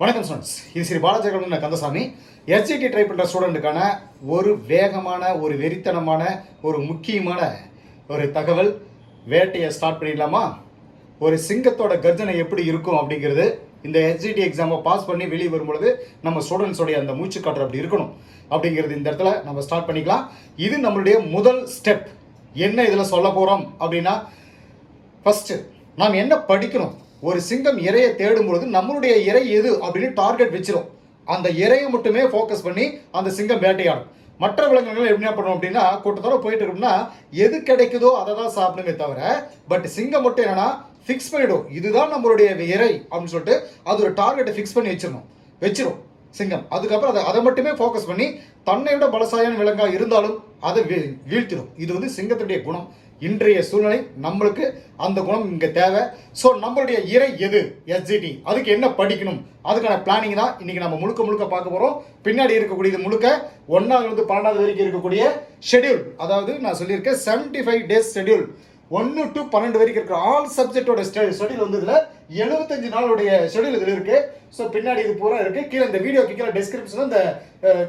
வணக்கம் ஸ்டூடெண்ட்ஸ் இது Sri Balajegan Kandasamy. SGT try பண்ணுற ஸ்டூடெண்ட்டுக்கான ஒரு வேகமான ஒரு வெறித்தனமான ஒரு முக்கியமான ஒரு தகவல். வேட்டையை ஸ்டார்ட் பண்ணிடலாமா? ஒரு சிங்கத்தோட கர்ஜனை எப்படி இருக்கும் அப்படிங்கிறது இந்த எஸ்ஜிடி எக்ஸாமை பாஸ் பண்ணி வெளியே வரும்பொழுது நம்ம ஸ்டூடெண்ட்ஸோடைய அந்த மூச்சு அப்படி இருக்கணும் அப்படிங்கிறது இந்த இடத்துல நம்ம ஸ்டார்ட் பண்ணிக்கலாம். இது நம்மளுடைய முதல் ஸ்டெப் என்ன இதில் சொல்ல போகிறோம் அப்படின்னா ஃபஸ்ட்டு நாம் என்ன படிக்கணும்? ஒரு சிங்கம் இரையை தேடும் பொழுது நம்மளுடைய இறை எது அப்படின்னு டார்கெட் வச்சிடும் அந்த இறையை மட்டுமே ஃபோக்கஸ் பண்ணி அந்த சிங்கம் வேட்டையாடும். மற்ற விலங்குகள் என்ன பண்ணணும் அப்படின்னா கூட்டத்தோட போயிட்டு இருக்கோம்னா எது கிடைக்குதோ அதை தான் சாப்பிடுமே தவிர பட் சிங்கம் மட்டும் என்னன்னா ஃபிக்ஸ் பண்ணிடும். இதுதான் நம்மளுடைய இறை அப்படின்னு சொல்லிட்டு அது ஒரு டார்கெட்டை ஃபிக்ஸ் பண்ணி வச்சிடணும் வச்சிடும் சிங்கம். அதுக்கப்புறம் அதை அதை மட்டுமே ஃபோக்கஸ் பண்ணி தன்னை விட பலசாயான விலங்காக இருந்தாலும் அதை வீ- வீழ்த்திடும் இது வந்து சிங்கத்துடைய குணம். இன்றைய சூழ்நிலை நம்மளுக்கு அந்த குணம் இங்கே தேவை. ஸோ நம்மளுடைய இறை எது? எஸ்ஜிடி அதுக்கு என்ன படிக்கணும்? அதுக்கான பிளானிங் தான் இன்றைக்கி நம்ம முழுக்க முழுக்க பார்க்க போகிறோம் பின்னாடி இருக்கக்கூடியது முழுக்க ஒன்றாவது பன்னெண்டாவது வரைக்கும் இருக்கக்கூடிய ஷெட்யூல் அதாவது நான் சொல்லியிருக்கேன் 75 ஃபைவ் டேஸ் ஷெட்யூல் ஒன்று டு பன்னெண்டு வரைக்கும் இருக்கிற ஆல் சப்ஜெக்டோட ஷெட்யூல் வந்து இதில் எழுபத்தஞ்சு நாளுடைய ஷெட்யூல் இதில் இருக்குது ஸோ பின்னாடி இது பூரா இருக்குது கீழே இந்த வீடியோ கீழே டிஸ்கிரிப்ஷனில் இந்த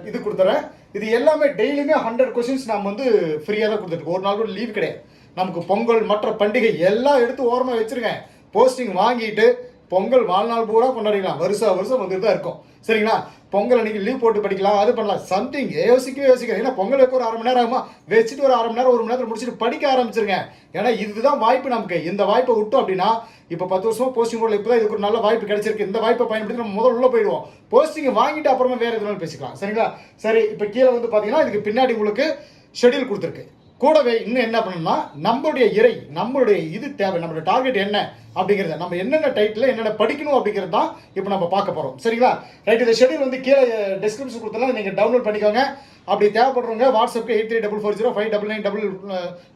இது கொடுத்துறேன். இது எல்லாமே டெய்லியுமே ஹண்ட்ரட் கொஸ்டின்ஸ் நம்ம வந்து ஃப்ரீயாக தான் கொடுத்துருக்கோம் ஒரு நாள் கூட லீவ் கிடையாது. நமக்கு பொங்கல் மற்ற பண்டிகை எல்லாம் எடுத்து ஓரமாக வச்சிருங்க. போஸ்டிங் வாங்கிட்டு பொங்கல் வாழ்நாள் பூரா கொண்டாடிக்கலாம். வருஷம் வருஷம் வந்துட்டு தான் இருக்கும். சரிங்களா? பொங்கல் அன்றைக்கி லீவ் போட்டு படிக்கலாம் அது பண்ணலாம். சம்திங் யோசிக்கவே யோசிக்கிறேன் ஏன்னா பொங்கல் வைக்க ஒரு அரை மணி நேரம் ஆகுமா? வச்சுட்டு ஒரு அரை மணி நேரம் ஒரு மணி நேரத்தில் முடிச்சுட்டு படிக்க ஆரம்பிச்சிருங்க. ஏன்னா இதுதான் வாய்ப்பு நமக்கு. இந்த வாய்ப்பை விட்டோம் அப்படின்னா இப்போ பத்து வருஷமாக போஸ்டிங் போடல இப்போ தான் இதுக்கு ஒரு நல்ல வாய்ப்பு கிடைச்சிருக்கு. இந்த வாய்ப்பை பயன்படுத்தி நம்ம முதல்ல உள்ளே போயிடுவோம். போஸ்டிங் வாங்கிட்டு அப்புறமா வேறு எதுனாலும் பேசிக்கலாம். சரிங்களா? சரி இப்போ கீழே வந்து பார்த்தீங்கன்னா இதுக்கு பின்னாடி உங்களுக்கு ஷெட்யூல் கொடுத்துருக்கு. கூடவே இன்னும் என்ன பண்ணணும்னா நம்மளுடைய இறை நம்மளுடைய இது தேவை நம்மளுடைய டார்கெட் என்ன அப்படிங்கிறத நம்ம என்னென்ன டைட்டில் என்னென்ன படிக்கணும் அப்படிங்கிறது தான் இப்போ நம்ம பார்க்க போகிறோம் சரிங்களா? ரைட் இந்த ஷெட்யூல் வந்து கீழே டிஸ்கிரிப்ஷன் கொடுத்தலாம் நீங்கள் டவுன்லோட் பண்ணிக்கோங்க. அப்படி தேவைப்படுறவங்க வாட்ஸ்அப்க்கு eight three double four zero five double nine double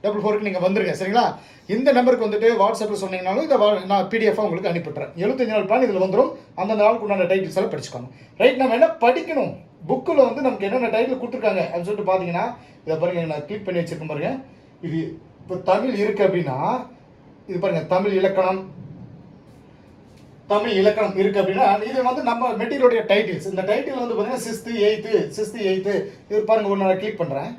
double ஃபோருக்கு நீங்கள் வந்துருங்க. சரிங்களா? இந்த நம்பருக்கு வந்துட்டு வாட்ஸ்அப்பில் சொன்னீங்கனாலும் இதை வா- நான் பிடிஎஃபாக உங்களுக்கு அனுப்பிட்டுறேன் எழுபத்தஞ்சு நாள் பிளான் இதில் வந்துடும் அந்தந்த நாளுக்கு உண்டான டைட்டில்ஸ் எல்லாம் படிச்சுக்கோங்க. ரைட் நம்ம என்ன படிக்கணும்? புக்கில் வந்து நமக்கு என்னென்ன டைட்டில் கொடுத்துருக்காங்க அப்படின்னு சொல்லிட்டு பார்த்தீங்கன்னா இதை பாருங்க நான் கிளிக் பண்ணி வச்சுருக்கேன் பாருங்க. இது இப்போ தமிழ் இருக்கு அப்படின்னா இது பாருங்க தமிழ் இலக்கணம். தமிழ் இலக்கணம் இருக்கு அப்படின்னா இது வந்து நம்ம மெட்டீரியலுடைய டைட்டில்ஸ் இந்த டைட்டில் வந்து பார்த்தீங்கன்னா சிக்ஸ்த்து எயித்து சிக்ஸ்த்து எயித்து. இது பாருங்க ஒன்று நான் கிளிக் பண்ணுறேன்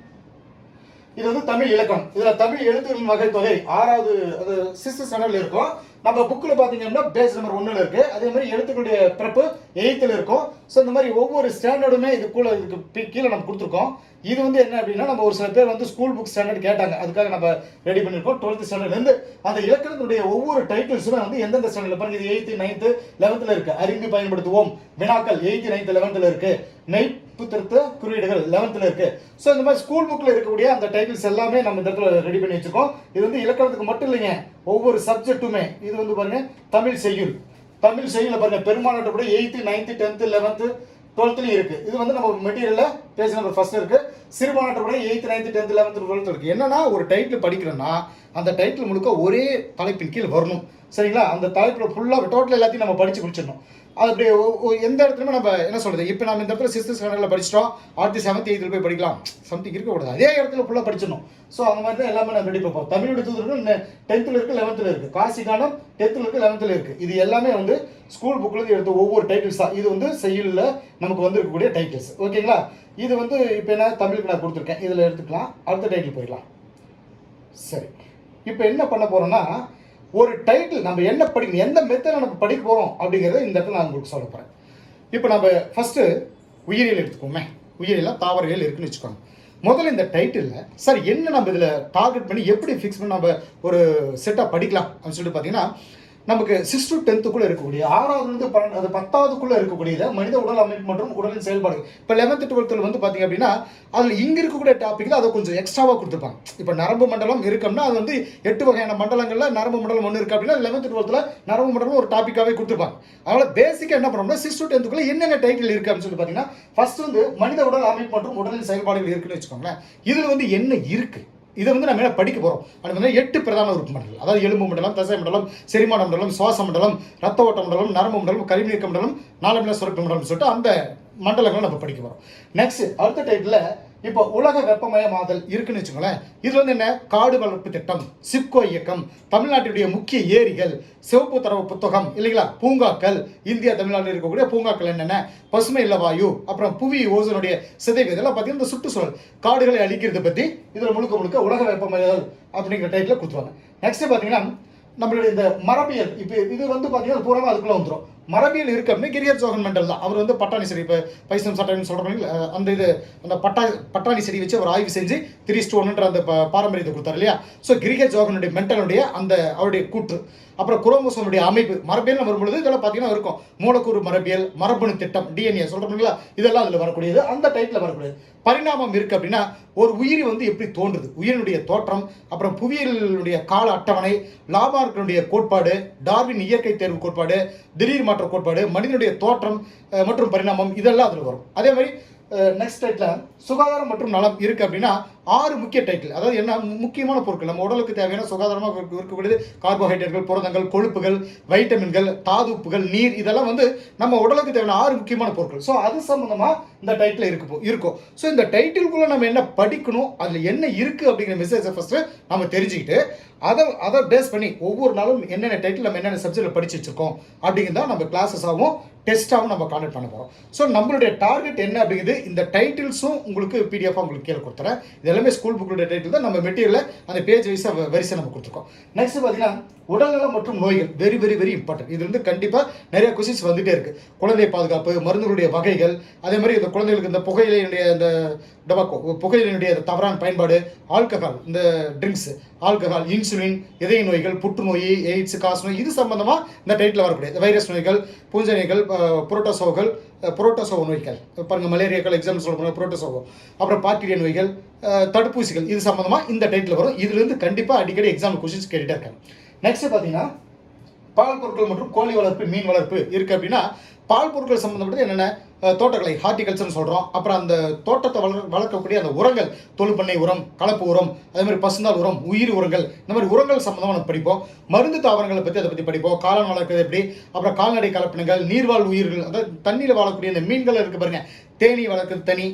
இது வந்து தமிழ் இலக்கணம். இதில் தமிழ் எழுத்துகளின் வகை தொகை ஆறாவது அது சிக்ஸ்த் ஸ்டாண்டர்ட்ல இருக்கும். நம்ம புக்கில் பார்த்தீங்கன்னா பேஸ் நம்பர் ஒன்றில் இருக்குது அதே மாதிரி எழுத்துக்களுடைய பிறப்பு எயித்தில் இருக்கும். ஸோ இந்த மாதிரி ஒவ்வொரு ஸ்டாண்டர்டுமே இதுக்குள்ள இதுக்கு பி- கீழே நம்ம கொடுத்துருக்கோம். இது வந்து என்ன அப்படின்னா நம்ம ஒரு சில பேர் வந்து ஸ்கூல் புக் ஸ்டாண்டர்ட் கேட்டாங்க. அதுக்காக நம்ம ரெடி பண்ணியிருக்கோம். டுவெல்த் ஸ்டாண்டர்ட்லேருந்து அந்த இலக்கணத்துடைய ஒவ்வொரு டைட்டில்ஸுமே வந்து எந்தெந்த ஸ்டாண்டர்டில் பாருங்க இது எயித்து நைன்த்து லெவன்த்தில் இருக்குது அறிந்து பயன்படுத்துவோம். வினாக்கள் எயித்து நைன்த்து லெவன்த்தில் இருக்குது நைட் திருத்த குறியீடுகள் லெவன்த்தில் இருக்கு. ஸோ இந்த மாதிரி ஸ்கூல் புக்கில் இருக்கக்கூடிய அந்த டைட்டில்ஸ் எல்லாமே நம்ம இந்த இடத்துல ரெடி பண்ணி வச்சிருக்கோம். இது வந்து இலக்கணத்துக்கு மட்டும் இல்லைங்க. ஒவ்வொரு சப்ஜெக்ட்டுமே இது வந்து பாருங்க தமிழ் செய்யுள். தமிழ் செய்யுள் பாருங்க பெருமாநாட்டு கூட எயித்து நைன்த்து டென்த்து லெவன்த்து டுவெல்த்லையும் இருக்கு. இது வந்து நம்ம மெட்டீரியலில் பேஜ் நம்பர் ஃபர்ஸ்ட் இருக்கு. சிறுபான்மை கூட eighth ninth tenth eleventh twelfth இருக்கு. என்னன்னா ஒரு டைட்டில் படிக்கிறோம்னா அந்த டைட்டில் முழுக்க ஒரே தலைப்பின் கீழ் வரணும். சரிங்களா? அந்த தலைப்பில் ஃபுல்லாக டோட்டல் எல்லாத்தையும் நம்ம படிச்சு முடிச்சிடணும். அது அப்படி ஒ- எந்த இடத்துலையுமே நம்ம என்ன சொல்றது? இப்போ நம்ம இந்த இடத்துல சிக்ஸ்த் ஸ்டாண்டர்டில் படிச்சிட்டோம். அடுத்து செவன்த் எய்த்தில் போய் படிக்கலாம். சம்திங் இருக்கக்கூடாது. அதே இடத்துல ஃபுல்லாக படிச்சிடணும். ஸோ அந்த மாதிரி தான் எல்லாமே நம்ம ரெடி பார்ப்போம். தமிழோட தூதர்கள் டென்த்தில் இருக்குது லெவன்த்தில் இருக்குது காசிகானம் டென்த்தில் இருக்குது லெவன்த்தில் இருக்குது இது எல்லாமே வந்து ஸ்கூல் புக்கில் எடுத்த ஒவ்வொரு டைட்டில்ஸ் தான் இது வந்து செய்யுளில் நமக்கு வந்திருக்கக்கூடிய டைட்டில்ஸ் ஓகேங்களா? இது வந்து இப்போ என்ன? தமிழுக்கு நான் கொடுத்துருக்கேன். இதில் எடுத்துக்கலாம். அடுத்த டைட்டில் போயிடலாம். சரி. இப்போ என்ன பண்ண போகிறோன்னா ஒரு டைட்டில் நம்ம என்ன படிக்கணும் எந்த மெத்தடில் நம்ம படிக்க போகிறோம் அப்படிங்கிறத இந்த இடத்துல நான் உங்களுக்கு சொல்ல போகிறேன் இப்போ நம்ம ஃபஸ்ட்டு உயிரியல் எடுத்துக்கோமே. உயிரியலாம் தாவரவியல் இருக்குன்னு வச்சுக்கோங்க. முதல்ல இந்த டைட்டிலில் சார் என்ன நம்ம இதில் டார்கெட் பண்ணி எப்படி ஃபிக்ஸ் பண்ணி நம்ம ஒரு செட்டாக படிக்கலாம் அப்படின்னு சொல்லிட்டு பார்த்தீங்கன்னா நமக்கு சிக்ஸ் டு டென்த்துக்குள்ளே இருக்கக்கூடிய ஆறாவதுலேருந்து பன்னெண்டு அது பத்தாவதுக்குள்ளே இருக்கக்கூடியதை மனித உடல் அமைப்பு மற்றும் உடலின் செயல்பாடு. இப்போ லெவன்த்து டுவெல்த்தில் வந்து பார்த்திங்க அப்படின்னா அதில் இங்கே இருக்கக்கூடிய டாப்பிக்கில் அதை கொஞ்சம் எக்ஸ்ட்ராவாக கொடுத்துருப்பாங்க இப்போ நரம்பு மண்டலம் இருக்கோம்னா அது வந்து எட்டு வகையான மண்டலங்களில் நரம்பு மண்டலம் ஒன்று இருக்குது அப்படின்னா லெவன்த்து டுவெல்த்தில் நரம்பு மண்டலம் ஒரு டாப்பிக்காகவே கொடுத்துருப்பாங்க அதனால் பேசிக்காக என்ன பண்ணோம்னா சிக்ஸ் டு டென்த்துக்குள்ளே என்னென்ன டைட்டில் இருக்குது அப்படின்னு சொல்லி பார்த்தீங்கன்னா ஃபஸ்ட் வந்து மனித உடல் அமைப்பு மற்றும் உடலின் செயல்பாடுகள் இருக்குன்னு வச்சுக்கோங்களேன். இதில் வந்து என்ன இருக்குது இதை வந்து நம்ம என்ன படிக்க போகிறோம் அது வந்து எட்டு பிரதான உறுப்பு மண்டலம். அதாவது எலும்பு மண்டலம் தசை மண்டலம் செரிமான மண்டலம் சுவாச மண்டலம் ரத்த ஓட்ட மண்டலம் நரம்பு மண்டலம் கழிவுநீக்க மண்டலம் நாளமில்ல சுரப்பு மண்டலம் சொல்லிட்டு அந்த மண்டலங்களை நம்ம படிக்க போகிறோம் நெக்ஸ்ட் அடுத்த டைட்டில் இப்போ உலக வெப்பமயமாதல் இருக்குன்னு வச்சுக்கோங்களேன். இது வந்து என்ன? காடு வளர்ப்பு திட்டம் சிப்கோ இயக்கம் தமிழ்நாட்டினுடைய முக்கிய ஏரிகள் சிவப்பு தரவு புத்தகம் இல்லைங்களா? பூங்காக்கள் இந்தியா தமிழ்நாட்டில் இருக்கக்கூடிய பூங்காக்கள் என்னென்ன? பசுமை இல்ல வாயு அப்புறம் புவி ஓசனுடைய சிதைவு இதெல்லாம் பார்த்தீங்கன்னா இந்த சுற்றுச்சூழல் காடுகளை அழிக்கிறது பற்றி இதில் முழுக்க முழுக்க உலக வெப்பமயமாதல் அப்படிங்கிற டைட்டில் கொடுத்துருவாங்க. நெக்ஸ்ட் பார்த்தீங்கன்னா நம்மளுடைய இந்த மரபியல் இப்போ இது வந்து பார்த்தீங்கன்னா பூராக அதுக்குள்ளே வந்துடும் மரபியல் இருக்கு அப்படின்னு கிரியர் ஜோகன் மண்டல் தான். அவர் வந்து பட்டாணி செடி இப்போ பைசம் சட்டம் சொல்கிறாங்க அந்த இது அந்த பட்டா பட்டாணி செடி வச்சு அவர் ஆய்வு செஞ்சு த்ரீ ஸ்டோன்ன்ற அந்த பாரம்பரியத்தை கொடுத்தாரு இல்லையா? ஸோ கிரிகர் ஜோகனுடைய மென்டலுடைய அந்த அவருடைய கூற்று. அப்புறம் குரோமோசோமுடைய அமைப்பு. மரபியல் வரும்பொழுது இதெல்லாம் பார்த்தீங்கன்னா இருக்கும். மூலக்கூறு மரபியல் மரபணு திட்டம் டிஎன்ஏ சொல்கிறீங்களா இதெல்லாம் அதில் வரக்கூடியது. அந்த டைட்டில் வரக்கூடியது. பரிணாமம் இருக்கு அப்படின்னா ஒரு உயிரி வந்து எப்படி தோன்றுது? உயிரினுடைய தோற்றம் அப்புறம் புவியியலுடைய கால அட்டவணை லாபார்க்கனுடைய கோட்பாடு டார்வின் இயற்கை தேர்வு கோட்பாடு திடீர் மாற்ற கோட்பாடு மனிதனுடைய தோற்றம் மற்றும் பரிணாமம் இதெல்லாம் அதில் வரும். அதே மாதிரி நெக்ஸ்ட் டைட்டில் சுகாதாரம் மற்றும் நலம் இருக்கு அப்படின்னா ஆறு முக்கிய டைட்டில் அதாவது என்ன? முக்கியமான பொருட்கள். நம்ம உடலுக்கு தேவையான சுகாதாரமாக இருக்கக்கூடியது கார்போஹைட்ரேட்கள் புரதங்கள் கொழுப்புகள் வைட்டமின்கள் தாதுப்புகள் நீர் இதெல்லாம் வந்து நம்ம உடலுக்கு தேவையான ஆறு முக்கியமான பொருட்கள். ஸோ அது சம்மந்தமாக இந்த டைட்டில் இருக்கு இருக்கும். ஸோ இந்த டைட்டிலுக்குள்ள நம்ம என்ன படிக்கணும்? அதில் என்ன இருக்கு அப்படிங்கிற மெசேஜை ஃபஸ்ட்டு நம்ம தெரிஞ்சுக்கிட்டு அதை அதை பேஸ் பண்ணி ஒவ்வொரு நாளும் என்னென்ன டைட்டில் நம்ம என்னென்ன சப்ஜெக்டில் படிச்சு வச்சிருக்கோம் அப்படிங்கிறத நம்ம கிளாஸஸாகவும் டெஸ்ட்டாகவும் நம்ம கான்டெக்ட் பண்ண போகிறோம் ஸோ நம்மளுடைய டார்கெட் என்ன அப்படிங்கிறது இந்த டைட்டில்ஸும் உங்களுக்கு பிடிஎஃபாக உங்களுக்கு கீழே கொடுத்துறேன். இது எல்லாமே ஸ்கூல் புக்குடைய டைட்டில் தான். நம்ம மெட்டீரியலில் அந்த பேஜ் வைஸாக வரிசை நம்ம கொடுத்துருக்கோம். நெக்ஸ்ட் பார்த்தீங்கன்னா உடல்நலம் மற்றும் நோய்கள். வெரி வெரி வெரி இம்பார்ட்டன்ட் இது வந்து கண்டிப்பாக நிறைய கொஸ்டின்ஸ் வந்துகிட்டே இருக்குது குழந்தை பாதுகாப்பு மருந்துகளுடைய வகைகள் அதே மாதிரி இந்த குழந்தைகளுக்கு இந்த புகையிலையுடைய அந்த டொபாக்கோ புகையிலினுடைய தவறான பயன்பாடு ஆல்கஹால் இந்த ட்ரிங்க்ஸ் ஆல்கஹால் இன்சுலின் இதய நோய்கள் புற்றுநோய் எய்ட்ஸ் காசு நோய் இது சம்பந்தமாக இந்த டைட்டில் வரக்கூடிய வைரஸ் நோய்கள் பூஞ்சைகள் புரோட்டோசோகள் புரோட்டோசோ நோய்கள். பாருங்கள் மலேரியாக்கள் எக்ஸாம்பிள் சொல்ல போனால் புரோட்டோசோவோ. அப்புறம் பாக்டீரியா நோய்கள் தடுப்பூசிகள் இது சம்மந்தமாக இந்த டைட்டில் வரும். இதுலேருந்து கண்டிப்பாக அடிக்கடி எக்ஸாம் கொஸ்டின்ஸ் கேட்டுகிட்டே இருக்காங்க. நெக்ஸ்ட் பார்த்தீங்கன்னா பால் பொருட்கள் மற்றும் கோழி வளர்ப்பு மீன் வளர்ப்பு இருக்குது அப்படின்னா பால் பொருட்கள் சம்மந்தப்பட்டது என்னென்ன? தோட்டக்கலை ஹார்டிகல்ச்சர்னு சொல்கிறோம் அப்புறம் அந்த தோட்டத்தை வளர் வளர்க்கக்கூடிய அந்த உரங்கள் தொழுப்பண்ணை உரம் கலப்பு உரம் அதே மாதிரி பசுந்தாள் உரம் உயிர் உரங்கள் இந்த மாதிரி உரங்கள் சம்மந்தமாக நம்ம படிப்போம். மருந்து தாவரங்களை பற்றி அதை பற்றி படிப்போம். காளான் வளர்க்குறது எப்படி? அப்புறம் கால்நடை கலப்பினங்கள் நீர்வாழ் உயிர்கள் அதாவது தண்ணியில் வாழக்கூடிய இந்த மீன்கள் இருக்குது பாருங்கள் தேனி வளர்க்குறது தனி.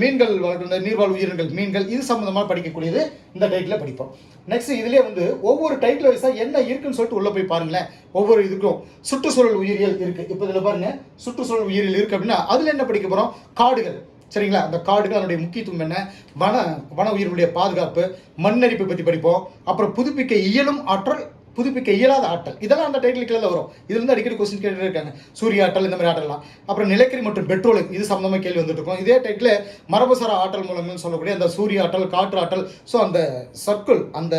மீன்கள் வளர்க்குற இந்த நீர்வாழ் உயிரினங்கள் மீன்கள் இது சம்மந்தமாக படிக்கக்கூடியது இந்த டைட்டில் படிப்போம். நெக்ஸ்ட் இதுலேயே வந்து ஒவ்வொரு டைட்டில் வைஸாக என்ன இருக்குன்னு சொல்லிட்டு உள்ளே போய் பாருங்களேன். ஒவ்வொரு இதுக்கும் சுற்றுச்சூழல் உயிரியல் இருக்குது இப்போ இதில் பாருங்கள் சுற்றுச்சூழல் உயிரியல் இருக்குது அப்படின்னா அதில் என்ன படிக்க போகிறோம் காடுகள். சரிங்களா? அந்த காடுகள் அதனுடைய முக்கியத்துவம் என்ன? வன வன உயிர்களுடைய பாதுகாப்பு மண்ணரிப்பை பற்றி படிப்போம். அப்புறம் புதுப்பிக்க இயலும் ஆற்றல் புதுப்பிக்க இயலாத ஆற்றல். இதெல்லாம் அந்த டைட்டில் கீழே வரும். இதுல இருந்து அடிக்கடி கொஸ்டின் கேட்டு இருக்காங்க. சூரிய ஆற்றல் இந்த மாதிரி ஆற்றலாம் அப்புறம் நிலக்கரி மற்றும் பெட்ரோல் இது சம்பந்தமாக கேள்வி வந்துட்டு இருக்கும். இதே டைட்டில் மரபுசார ஆற்றல் மூலம்னு சொல்லக்கூடிய அந்த சூரிய ஆற்றல் காற்று ஆற்றல் ஸோ அந்த சர்க்கிள் அந்த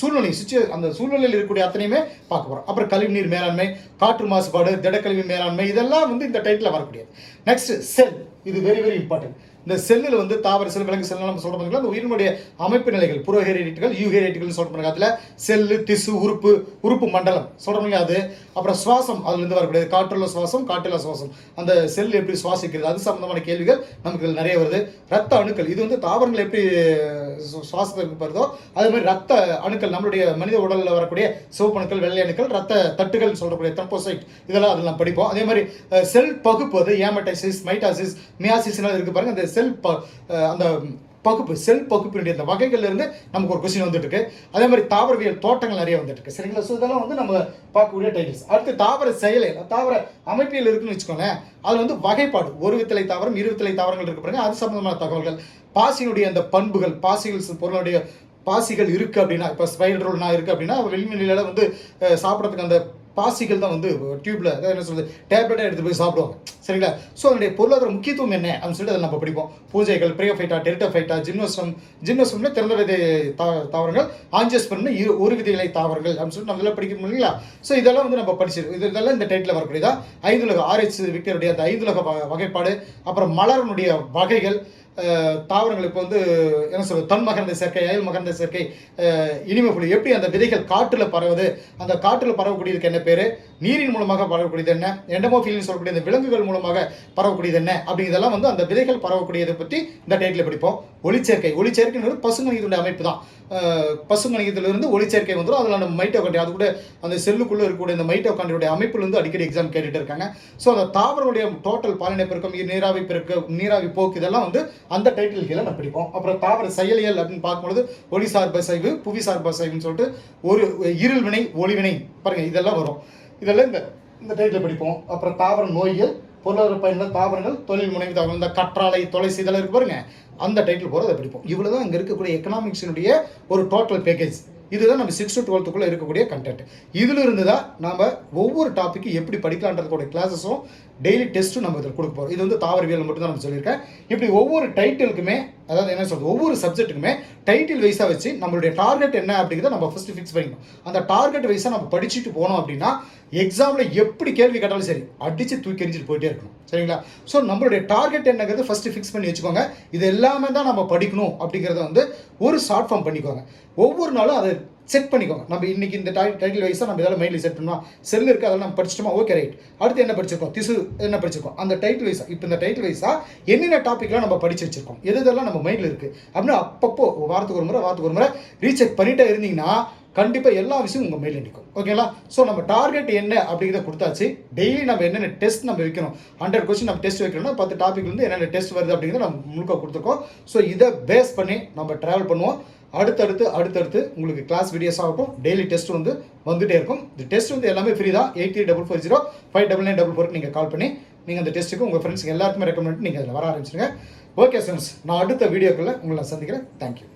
சூழ்நிலை சுச்சு அந்த சூழ்நிலையில் இருக்கக்கூடிய அத்தனையுமே பார்க்க போகிறோம் அப்புறம் கழிவுநீர் மேலாண்மை காற்று மாசுபாடு திடக்கழிவு மேலாண்மை இதெல்லாம் வந்து இந்த டைட்டில் வரக்கூடியது. நெக்ஸ்ட் செல் இது வெரி வெரி இம்பார்ட்டன்ட் இந்த செல்லில் வந்து தாவர செல் விலங்கு செல் நம்ம சொல்கிறோம் பார்த்தீங்களா அந்த உயிரினுடைய அமைப்பு நிலைகள் புரோஹேரிட்டுகள் யூஹேரிட்டுகள் சொல்கிறோம் அதில் செல்லு திசு உறுப்பு உறுப்பு மண்டலம். சொல்கிறோம் அது? அப்புறம் சுவாசம் அதுலேருந்து வரக்கூடியது காற்றுள்ள சுவாசம் காற்றுள்ள சுவாசம். அந்த செல் எப்படி சுவாசிக்கிறது? அது சம்மந்தமான கேள்விகள் நமக்கு நிறைய வருது. ரத்த அணுக்கள். இது வந்து தாவரங்கள் எப்படி சு- சுவாசத்துக்கு வருதோ அதே மாதிரி ரத்த அணுக்கள் நம்மளுடைய மனித உடலில் வரக்கூடிய சிவப்பு அணுக்கள் வெள்ளை அணுக்கள் ரத்த தட்டுகள் சொல்லக்கூடிய த்ரம்போசைட் இதெல்லாம் அதில் படிப்போம். அதே மாதிரி செல் பகுப்பு அது ஏமட்டைசிஸ் மைட்டாசிஸ் மியாசிஸ்லாம் இருக்கு பாருங்க. அந்த செல் ப அந்த பகுப்பு செல் பகுப்பினுடைய அந்த வகைகள்ல இருந்து நமக்கு ஒரு கொஸ்டின் வந்துட்டு இருக்கு அதே மாதிரி தாவரவியல் தோட்டங்கள் நிறைய வந்துட்டு இருக்கு சரிங்களா? ஸோ இதெல்லாம் வந்து நம்ம பார்க்கக்கூடிய டைட்டில்ஸ் அடுத்து தாவர செயலில் தாவர அமைப்பியல் இருக்குன்னு வச்சுக்கோங்களேன். அது வந்து வகைப்பாடு. ஒரு வித்தலை தாவரம் இரு வித்தலை தாவரங்கள் இருக்கு பாருங்க. அது சம்பந்தமான தகவல்கள். பாசியினுடைய அந்த பண்புகள் பாசிகள் பொருளுடைய பாசிகள் இருக்கு அப்படின்னா இப்போ ஸ்பைடர் நான் இருக்கு அப்படின்னா வெளிமொழியில வந்து சாப்பிட்றதுக்கு அந்த பாசிகள் தான் வந்து டியூப்ல அதாவது என்ன சொல்றது டேப்லெட்டாக எடுத்து போய் சாப்பிடுவாங்க. சரிங்களா? ஸோ அதனுடைய பொருளாதார முக்கியத்துவம் என்ன? அப்படின்னு சொல்லிட்டு அதை நம்ம படிப்போம். பூஜைகள் பிரியோஃபைட்டா டெரிட்டோஃபைட்டா ஜிம்னோசம் ஜிம்னோசம்ல திறந்த விதை தா- தாவரங்கள் ஆஞ்சியஸ்பர்னு இரு ஒரு விதை இலை தாவரங்கள் அப்படின்னு சொல்லிட்டு நம்மளால் படிக்கணும் இல்லைங்களா? ஸோ இதெல்லாம் வந்து நம்ம படிச்சிருக்கோம் இது இதெல்லாம் இந்த டைட்டில் வரக்கூடியதா? ஐந்துலக ஆர்ஹெச் விக்டருடைய அந்த ஐந்துலக வகைப்பாடு அப்புறம் மலரனுடைய வகைகள் தாவரங்கள் இப்போ வந்து என்ன சொல்றது தன் மகர்ந்த சேர்க்கை அயல் மகர்ந்த சேர்க்கை இனிமை புலி. எப்படி அந்த விதைகள் காற்றில் பரவுது? அந்த காற்றில் பரவக்கூடியதுக்கு என்ன பேர்? நீரின் மூலமாக பரவக்கூடியது என்ன? எண்டமோஃபில்னு சொல்லக்கூடிய இந்த விலங்குகள் மூலமாக பரவக்கூடியது என்ன? அப்படிங்கிறதெல்லாம் வந்து அந்த விதைகள் பரவக்கூடியதை பற்றி இந்த டைட்டில் படிப்போம். ஒளிச்சேர்க்கை. ஒளிச்சேர்க்கைங்கிறது பசுங்கணிகளுடைய அமைப்பு தான். பசுங்கணிகத்திலிருந்து ஒளிச்சேர்க்கை வந்துடும் அதில் நம்ம மைட்டோகாண்டி அது கூட அந்த செல்லுக்குள்ளே இருக்கக்கூடிய இந்த மைட்டோகாண்டியோட அமைப்புல அமைப்புலேருந்து அடிக்கடி எக்ஸாம் கேட்டுட்டு இருக்காங்க. ஸோ அந்த தாவரங்களுடைய டோட்டல் பாலின பெருக்கம் நீராவி பெருக்கம் நீராவி போக்கு இதெல்லாம் வந்து அந்த டைட்டில் கீழே நம்ம படிப்போம். அப்புறம் தாவர செயலியல் அப்படின்னு பார்க்கும்பொழுது ஒளி சார்ப சைவு புவி சார்ப சைவுன்னு சொல்லிட்டு ஒரு இருள் வினை ஒளிவினை பாருங்கள் இதெல்லாம் வரும். இதெல்லாம் இந்த இந்த டைட்டில் படிப்போம். அப்புறம் தாவர நோய்கள் பொருளாதார பயன்கள் தாவரங்கள் தொழில் முனைவு தாவரம் இந்த கற்றாழை தொலைசி இதெல்லாம் இருக்கு பாருங்க. அந்த டைட்டில் போகிறத படிப்போம். இவ்வளோ தான் இங்கே இருக்கக்கூடிய எக்கனாமிக்ஸினுடைய ஒரு டோட்டல் பேக்கேஜ் இதுதான் நம்ம சிக்ஸ் டு டுவெல்த்துக்குள்ளே இருக்கக்கூடிய கண்டென்ட் இதில் இருந்து தான் நாம் ஒவ்வொரு டாப்பிக்கு எப்படி படிக்கலான்றதுக்கூடிய கிளாஸஸும் டெய்லி டெஸ்ட்டும் நம்ம இதில் கொடுக்க போகிறோம் இது வந்து தாவரவியல் மட்டும் தான் நம்ம சொல்லியிருக்கேன். இப்படி ஒவ்வொரு டைட்டிலுக்குமே அதாவது என்ன சொல்றது ஒவ்வொரு சப்ஜெக்ட்டுக்குமே டைட்டில் வைஸாக வச்சு நம்மளுடைய டார்கெட் என்ன அப்படிங்கிறத நம்ம ஃபஸ்ட்டு ஃபிக்ஸ் பண்ணிக்கணும். அந்த டார்கெட் வைஸாக நம்ம படிச்சுட்டு போனோம் அப்படின்னா எக்ஸாமில் எப்படி கேள்வி கேட்டாலும் சரி அடித்து தூக்கி எறிஞ்சிட்டு போயிட்டே இருக்கணும். சரிங்களா? ஸோ நம்மளுடைய டார்கெட் என்னங்கிறது ஃபஸ்ட்டு ஃபிக்ஸ் பண்ணி வச்சுக்கோங்க. இது எல்லாமே தான் நம்ம படிக்கணும் அப்படிங்கிறத வந்து ஒரு ஷார்ட் ஃபார்ம் பண்ணிக்கோங்க. ஒவ்வொரு நாளும் அதை செட் பண்ணிக்கோங்க. நம்ம இன்னைக்கு இந்த டை டைட்டில் வைஸாக நம்ம இதெல்லாம் மைண்டில் செட் பண்ணோம் செல் இருக்குது அதெல்லாம் நம்ம படிச்சிட்டோமா ஓகே ரைட் அடுத்து என்ன படிச்சிருக்கோம்? திசு என்ன படிச்சிருக்கோம்? அந்த டைட்டில் வைஸாக இப்போ இந்த டைட்டில் வைஸாக என்னென்ன டாப்பிக்லாம் நம்ம படிச்சு வச்சிருக்கோம்? எது இதெல்லாம் நம்ம மைண்டில் இருக்குது அப்படின்னு அப்பப்போ வாரத்துக்கு ஒரு முறை வாரத்துக்கு ஒரு முறை ரீசெக் பண்ணிட்டே இருந்தீங்கன்னா கண்டிப்பாக எல்லா விஷயம் உங்கள் மேலே நிற்கும் ஓகேங்களா ஸோ நம்ம டார்கெட் என்ன அப்படிங்கிறத கொடுத்தாச்சு. டெய்லி நம்ம என்னென்ன டெஸ்ட் நம்ம வைக்கணும்? ஹண்ட்ரட் கொஸ்டின் நம்ம டெஸ்ட் வைக்கணும்னா பத்து டாபிக் வந்து என்னென்ன டெஸ்ட் வருது அப்படிங்கிறத நம்ம முழுக்க கொடுத்துருக்கோம். ஸோ இதை பேஸ் பண்ணி நம்ம ட்ராவல் பண்ணுவோம். அடுத்தடுத்து அடுத்தடுத்து உங்களுக்கு கிளாஸ் வீடியோஸ் ஆகட்டும் டெய்லி டெஸ்ட் வந்து வந்துகிட்டே இருக்கும். இந்த டெஸ்ட் வந்து எல்லாமே ஃப்ரீ தான். Eight three double four zero five double nine double ஃபோருக்கு நீங்கள் கால் பண்ணி நீங்கள் அந்த டெஸ்ட்டுக்கு உங்கள் ஃப்ரெண்ட்ஸுக்கு எல்லாருக்குமே ரெக்கமெண்ட் நீங்கள் அதில் வர ஆரம்பிச்சிருங்க. ஓகே ஃப்ரெண்ட்ஸ் நான் அடுத்த வீடியோக்குள்ளே உங்களை நான் சந்திக்கிறேன் தேங்க்யூ